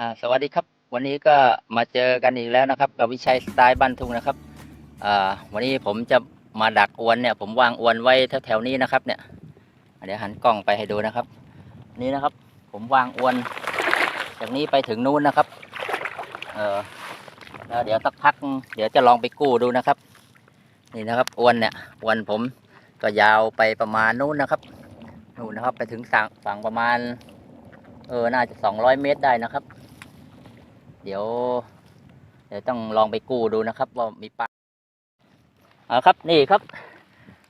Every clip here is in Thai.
อ่าสวัสดีครับ วันนี้ก็มาเจอกันอีกแล้วนะครับ กับวิชัยสไตล์บ้านทุ่งนะครับอ่าวันนี้ผมจะมาดักอวนเนี่ย ผมวางอวนไว้แถวๆนี้นะครับ เนี่ยเดี๋ยวหันกล้องไปให้ดูนะครับ นี่นะครับ ผมวางอวนจากนี้ไปถึงนู้นนะครับเออแล้วเดี๋ยวสักพัก เดี๋ยวจะลองไปกู้ดูนะครับ นี่นะครับอวนเนี่ยอวนผมก็ยาวไปประมาณนู้นนะครับนู้นนะครับ ไปถึงฝั่งฝั่งประมาณเออ น่าจะสองร้อยเมตรได้นะครับ เดี๋ยว เดี๋ยวต้องลองไปกู้ดูนะครับว่ามีปลาเอาครับนี่ครับ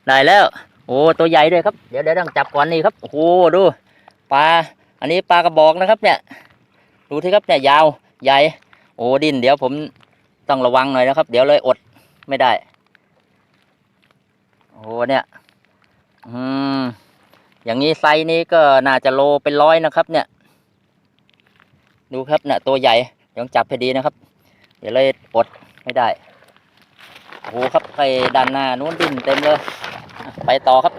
ได้แล้ว โอ้ตัวใหญ่ด้วยครับเดี๋ยวเดี๋ยวต้องจับก่อนนี่ครับโอ้โหดูปลาอันนี้ปลากระบอกนะครับ เนี่ย ดูที่ครับเนี่ยยาวใหญ่โอ้ดินเดี๋ยวผมต้องระวังหน่อยนะครับ เดี๋ยวเลยอดไม่ได้โอ้เนี่ย อืมอย่างนี้ไซนี้ก็น่าจะโลเป็นร้อยนะครับ เนี่ย ดูครับเนี่ยตัวใหญ่ ต้องจับให้ดีนะครับ เดี๋ยวเลยอดไม่ได้โอ้โหครับไปด้านหน้านู้นดินเต็มเลย ไปต่อครับ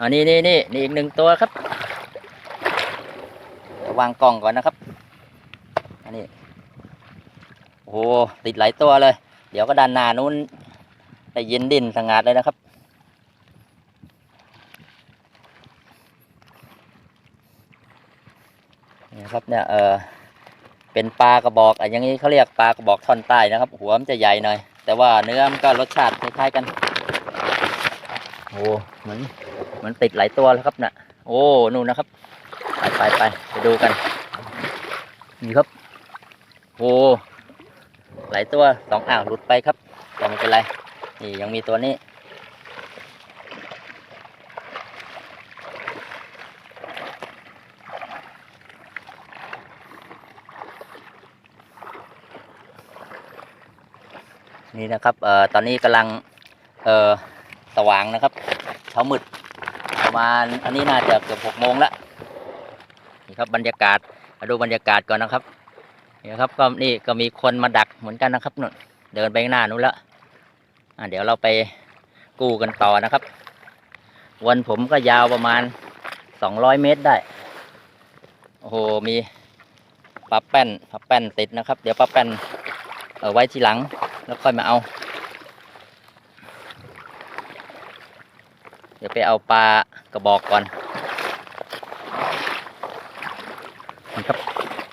อันนี้นี่นี่นี่อีกหนึ่งตัวครับวางกล่องก่อนนะครับ อันนี้โอ้โหติดหลายตัวเลย เดี๋ยวก็ด้านหน้านู้นได้ยินดินสงัดเลยนะครับ ครับเนี่ยเออเป็นปลากระบอกอะอย่างนี้เขาเรียกปลากระบอกท่อนใต้นะครับ หัวมันจะใหญ่หน่อย แต่ว่าเนื้อมันก็รสชาติคล้ายๆกันโอ้เหมือนเหมือนติดหลายตัวแล้วครับน่ะโอ้นู่นนะครับ ไปไปไปไปดูกันนี่ครับโอ้หลายตัวสองอ่าวหลุดไปครับแต่ไม่เป็นไรนี่ยังมีตัวนี้ นี่นะครับเอ่อตอนนี้กำลังเอ่อสว่างนะครับเช้ามืดประมาณอันนี้น่าจะเกือบหกโมงแล้วนี่ครับบรรยากาศมาดูบรรยากาศก่อนนะครับนี่ครับก็นี่ก็มีคนมาดักเหมือนกันนะครับนู่นเดินไปข้างหน้านู้นแล้วอะเดี๋ยวเราไปกู้กันต่อนะครับ วันผมก็ยาวประมาณสองร้อยเมตรได้โอ้โหมีปลาแป้นปลาแป้นติดนะครับ เดี๋ยวปลาแป้นเอาไว้ทีหลัง แล้วค่อยมาเอา เดี๋ยวไปเอาปลากระบอกก่อนนี่ครับ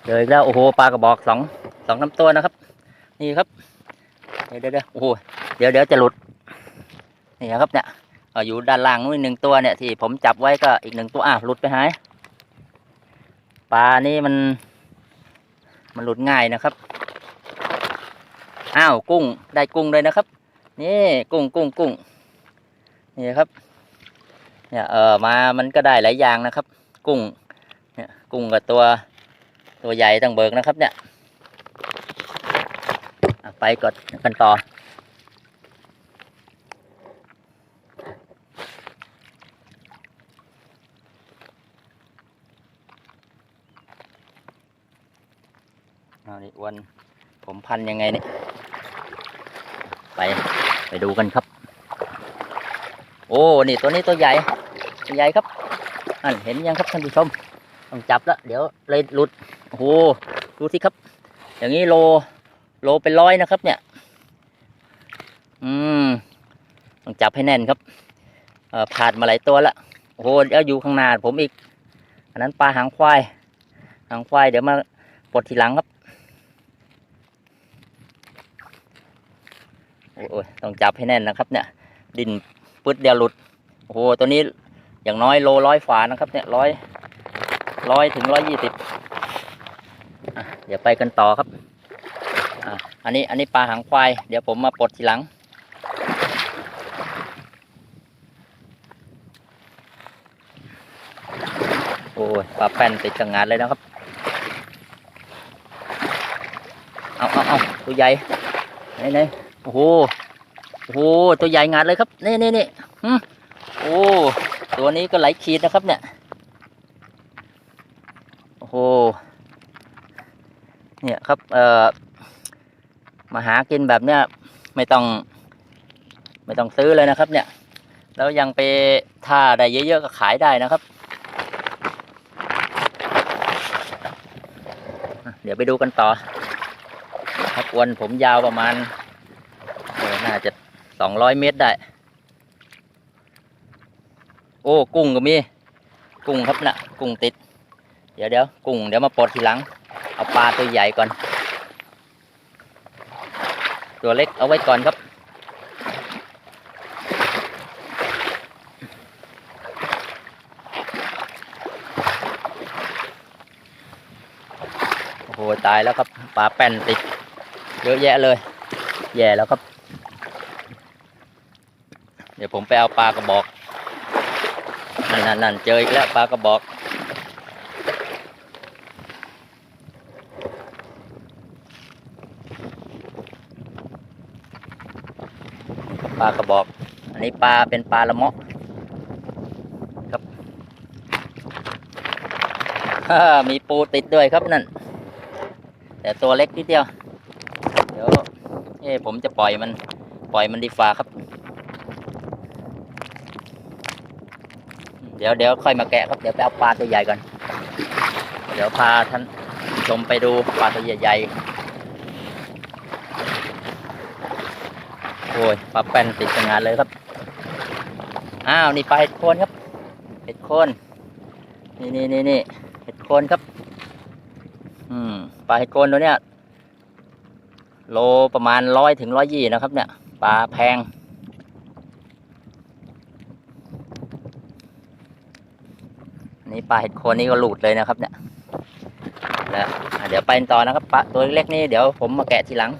เจออีกแล้วโอ้โหปลากระบอกสองสองน้ำตัวนะครับ นี่ครับเดี๋ยวเดี๋ยวโอ้โหเดี๋ยวเดี๋ยวจะหลุดนี่ครับเนี่ยอาอยู่ด้านล่างนู้นหนึ่งตัวเนี่ยที่ผมจับไว้ก็อีกหนึ่งตัวอะหลุดไปหายปลานี่มันมันหลุดง่ายนะครับ อ้าวกุ้งได้กุ้งเลยนะครับ นี่กุ้งกุ้งกุ้งนี่ครับเนี่ยเออมามันก็ได้หลายอย่างนะครับ กุ้งเนี่ยกุ้งกับตัวตัวใหญ่ต้งเบิกนะครับ เนี่ยไปกดกันต่อเอาดิอ้วนผมพันยังไงเนี่ย ไปไปดูกันครับ โอ้นี่ตัวนี้ตัวใหญ่ตัวใหญ่ครับนั่นเห็นยังครับท่านผู้ชมต้องจับแล้วเดี๋ยวเลยหลุดโอ้โหดูสิครับ อย่างนี้โลโลเป็นร้อยนะครับ เนี่ย อืมต้องจับให้แน่นครับเออผ่านมาหลายตัวแล้วโอ้โหแล้วอยู่ข้างหน้าผมอีก อันนั้นปลาหางควายหางควายเดี๋ยวมาปลดทีหลังครับ โอ้ยต้องจับให้แน่นนะครับ เนี่ย ดินปึ๊ดเดียวหลุดโอ้โหตัวนี้อย่างน้อยโลร้อยฝานะครับ เนี่ยร้อยร้อยถึงร้อยยี่สิบเดี๋ยวไปกันต่อครับอะอันนี้อันนี้ปลาหางควาย เดี๋ยวผมมาปลดทีหลัง โอ้ยปลาแป้นติดกังงานเลยนะครับ เอาเอาเอาตัวใหญ่ไหนไหน โอ้โหโอ้โหตัวใหญ่งาดเลยครับนี่นี่นี่อืมโอ้ตัวนี้ก็ไหลขีดนะครับ เนี่ยโอ้โหเนี่ยครับเอ่อมาหากินแบบเนี้ยไม่ต้อง ไม่ต้องซื้อเลยนะครับ เนี่ย แล้วยังไปท่าได้เยอะๆก็ขายได้นะครับ เดี๋ยวไปดูกันต่อครับวนผมยาวประมาณ น่าจะสองร้อยเมตรได้ โอ้กุ้งก็มี กุ้งครับนะ่ะ กุ้งติด เดี๋ยวเดี๋ยวกุ้งเดี๋ยวมาปลดทีหลัง เอาปลาตัวใหญ่ก่อน ตัวเล็กเอาไว้ก่อนครับโอ้โหตายแล้วครับปลาแป้นติด เยอะแยะเลย แย่แล้วครับ เดี๋ยวผมไปเอาปลากระบอก นั่นนั่นนั่นเจออีกแล้วปลากระบอก ปลากระบอก อันนี้ปลาเป็นปลาละเมาะครับ มีปูติดด้วยครับนั่น แต่ตัวเล็กนิดเดียว เดี๋ยวเอ้ผมจะปล่อยมัน ปล่อยมันดีฟ้าครับ เดี๋ยวเดี๋ยวค่อยมาแกะครับ เดี๋ยวไปเอาปลาตัวใหญ่ก่อน เดี๋ยวพาท่านชมไปดูปลาตัวใหญ่ๆโอ้ยปลาแป้นติดสงานเลยครับ อ้าวนี่ปลาเห็ดโคนครับ เห็ดโคน นี่นี่นี่นี่เห็ดโคนครับ อืมปลาเห็ดโคนตัวเนี้ยโลประมาณร้อยถึงร้อยยี่นะครับ เนี่ย ปลาแพง นี่ปลาเห็ดโคนนี่ก็หลุดเลยนะครับ เนี่ยแล้วอะเดี๋ยวไปต่อนะครับปลาตัวเล็กนี่เดี๋ยวผมมาแกะทีหลัง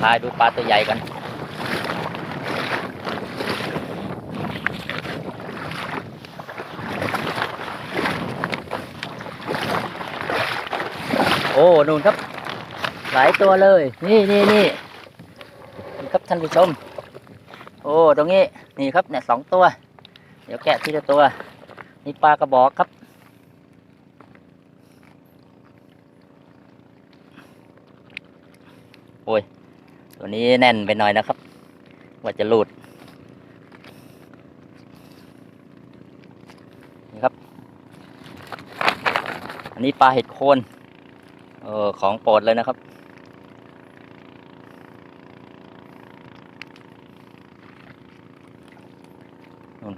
พาดูปลาตัวใหญ่กันโอ้นู่นครับ หลายตัวเลย นี่นี่นี่ครับท่านผู้ชม โอ้ตรงนี้นี่ครับเนี่ยสองตัว เดี๋ยวแกะทีละตัว นี่ปลากระบอกครับ โอ้ย ตัวนี้แน่นไปหน่อยนะครับ ว่าจะหลุด นี่ครับ อันนี้ปลาเห็ดโคนเออของโปรดเลยนะครับ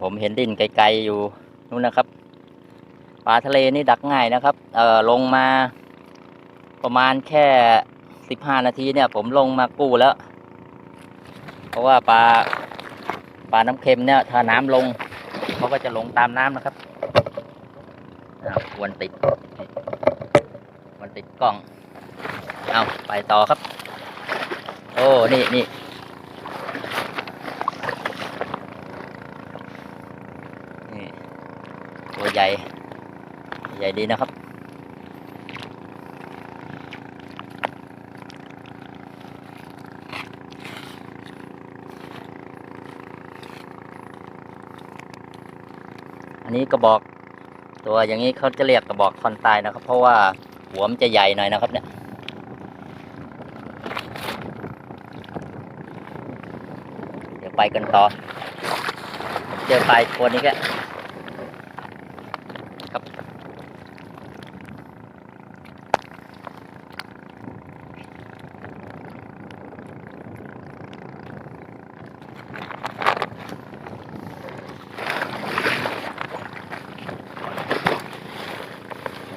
ผมเห็นดินไกลๆอยู่ นู่นนะครับปลาทะเลนี่ดักง่ายนะครับ เออลงมาประมาณแค่สิบห้านาทีเนี่ย ผมลงมากู้แล้ว เพราะว่าปลาปลาน้ำเค็มเนี่ยถ้าน้ำลงเขาก็จะลงตามน้ำนะครับควรติดควรติดกล้อง เอาไปต่อครับ โอ้ นี่นี่ ตัวให ญ่ใหญ่ดีนะครับอันนี้กระบอกตัวอย่างนี้เขาจะเรียกกระบอกคอนตายนะครับ เพราะว่าหัวมันจะใหญ่หน่อยนะครับเนี่ยเดี๋ยวไปกันต่อเจอปลายตัวนี้แกแล้วครับ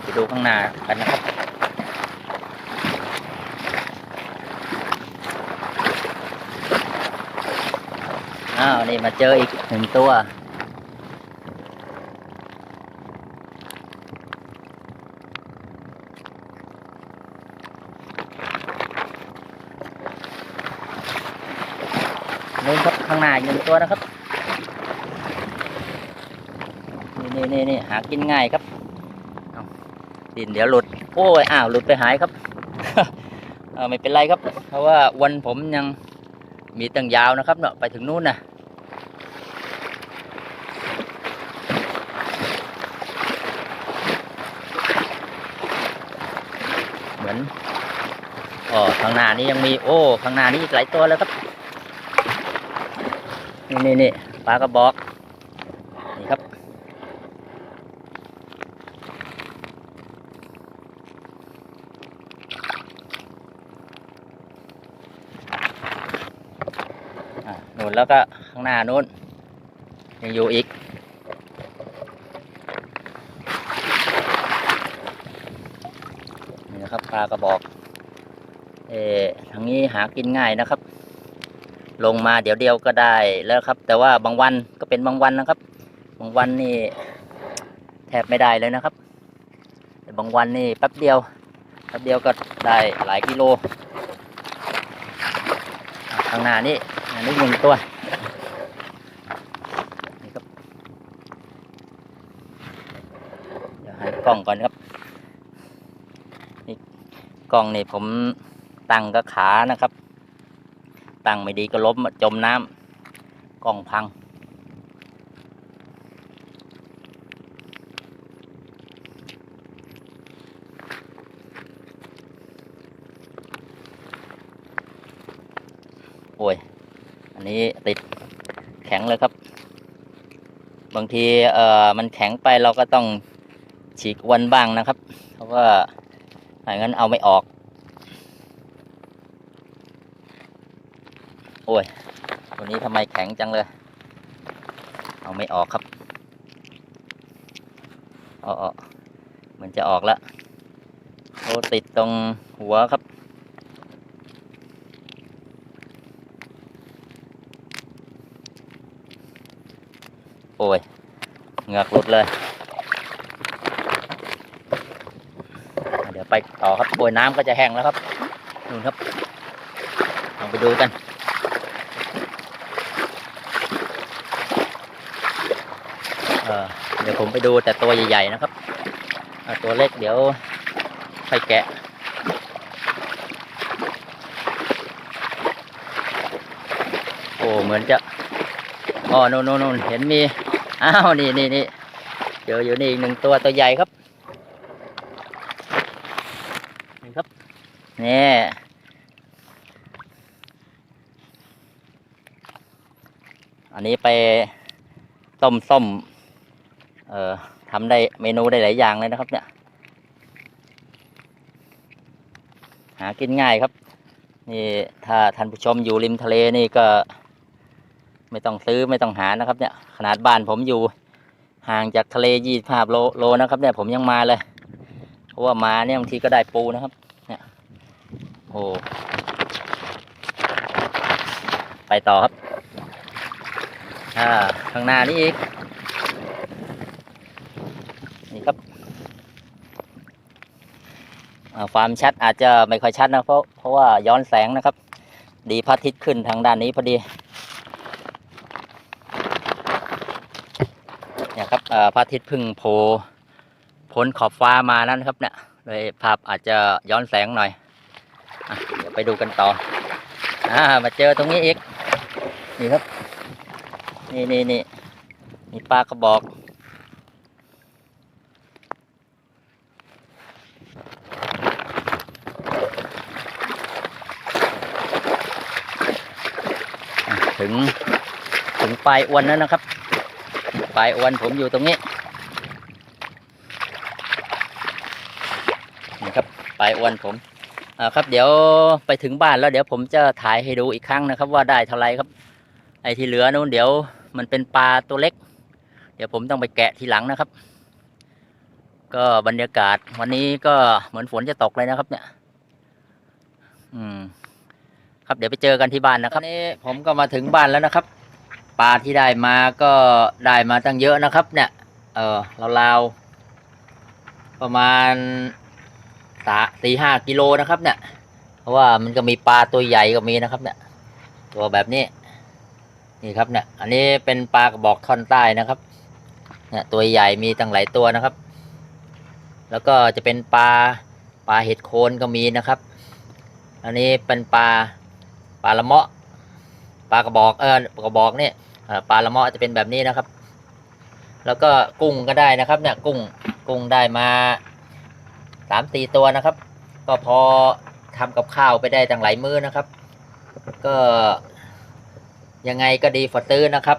ไปดูข้างหน้ากันนะครับ อ้าวนี่มาเจออีกหนึ่งตัว นู่นครับข้างหน้าอีกหนึ่งตัวนะครับ นี่นี่นี่นี่หากินง่ายครับเดินเดี๋ยวหลุด โอ้ยอ้าวหลุดไปหายครับไม่เป็นไรครับ เพราะว่าวันผมยังมีตั้งยาวนะครับเนาะไปถึงนู่นนะเหมื อนอ๋อข้างหน้านี้ยังมีโอ้ข้างหน้านี้อีกหลายตัวเลยครับ นี่นี่นี่ปลากระบอกนี่ครับ นู่นแล้วก็ข้างหน้านู้นยังอยู่อีก นี่นะครับ ปลากระบอก เออทางนี้หากินง่ายนะครับ ลงมาเดี๋ยวเดียวก็ได้แล้วครับ แต่ว่าบางวันก็เป็นบางวันนะครับ บางวันนี่แทบไม่ได้เลยนะครับแต่บางวันนี่แป๊บเดียวแป๊บเดียวก็ได้หลายกิโลอะข้างหน้านี่อันนี้หนึ่งตัวนี่ครับเดี๋ยวหันกล้องก่อนครับ กล้องนี่ผมตั้งกับขานะครับ ตั้งไม่ดีก็ล้มจมน้ำกล้องพัง โอ้ย อันนี้ติดแข็งเลยครับ บางทีเอ่อมันแข็งไปเราก็ต้องฉีกอวนบ้างนะครับ เพราะว่า ไม่งั้นเอาไม่ออก โอ้ย ตัวนี้ทำไมแข็งจังเลย เอาไม่ออกครับอ๋อเหมือนจะออกแล้วโอ้ติดตรงหัวครับ โอ้ย เหงือกหลุดเลย เดี๋ยว ไปต่อครับโอ้ยน้ำก็จะแห้งแล้วครับนู่นครับลองไปดูกันเเดี๋ยวผมไปดูแต่ตัวใหญ่ๆนะครับตัวเล็กเดี๋ยวค่อยแกะโอ้เหมือนจะอ๋อนู่นนู่นนู่นเห็นมี อ้าว นี่นี่นี่เจออยู่นี่อีกหนึ่งตัวตัวใหญ่ครับ นี่ครับ นี่ อันนี้ไป ต้มส้ม เอ่อทำได้เมนูได้หลายอย่างเลยนะครับ เนี่ย หากินง่ายครับ นี่ถ้าท่านผู้ชมอยู่ริมทะเลนี่ก็ ไม่ต้องซื้อไม่ต้องหานะครับ เนี่ย ขนาดบ้านผมอยู่ห่างจากทะเลยี่สิบห้าโลโลนะครับ เนี่ยผมยังมาเลย เพราะว่ามาเนี่ยบางทีก็ได้ปูนะครับ เนี่ยโอ้ไปต่อครับ อ่าข้างหน้านี่อีก นี่ครับความชัดอาจจะไม่ค่อยชัดนะเพราะเพราะว่าย้อนแสงนะครับ ดีพระอาทิตย์ขึ้นทางด้านนี้พอดีเนี่ยครับพระอาทิตย์พึ่งโผล่พ้นขอบฟ้ามานั้นครับเนี่ยเลยภาพอาจจะย้อนแสงหน่อยอเดี๋ยวไปดูกันต่ออ่ามาเจอตรงนี้อีกนี่ครับ นี่นี่นี่มีปลากระบอก ถึง ถึงปลายอวนแล้วนะครับ ปลายอวนผมอยู่ตรงนี้ นี่ครับ ปลายอวนผมอ่าครับ เดี๋ยวไปถึงบ้านแล้วเดี๋ยวผมจะถ่ายให้ดูอีกครั้งนะครับ ว่าได้เท่าไรครับ ไอ้ที่เหลือนู้นเดี๋ยว มันเป็นปลาตัวเล็ก เดี๋ยวผมต้องไปแกะทีหลังนะครับ ก็บรรยากาศวันนี้ก็เหมือนฝนจะตกเลยนะครับ เนี่ย อืม ครับเดี๋ยวไปเจอกันที่บ้านนะครับนนี้ผมก็มาถึงบ้านแล้วนะครับปลาที่ได้มาก็ได้มาตั้งเยอะนะครับ เนี่ย เออราวๆประมาณสาสี่ห้ากิโลนะครับ เนี่ย เพราะว่ามันก็มีปลาตัวใหญ่ก็มีนะครับ เนี่ย ตัวแบบนี้ นี่ครับเนี่ย อันนี้เป็นปลากระบอกท่อนใต้นะครับเนี่ยตัวใหญ่มีตั้งหลายตัวนะครับ แล้วก็จะเป็นปลาปลาเห็ดโคนก็มีนะครับ อันนี้เป็นปลาปลาละเมาะปลากระบอกเออกระบอกเนี่ยปลาละเมาะจะเป็นแบบนี้นะครับ แล้วก็กุ้งก็ได้นะครับ เนี่ยกุ้งกุ้งได้มาสามสี่ตัวนะครับ ก็พอทำกับข้าวไปได้ตั้งหลายมื้อนะครับ ก็ ยังไงก็ดีฝอตื้อนะครับ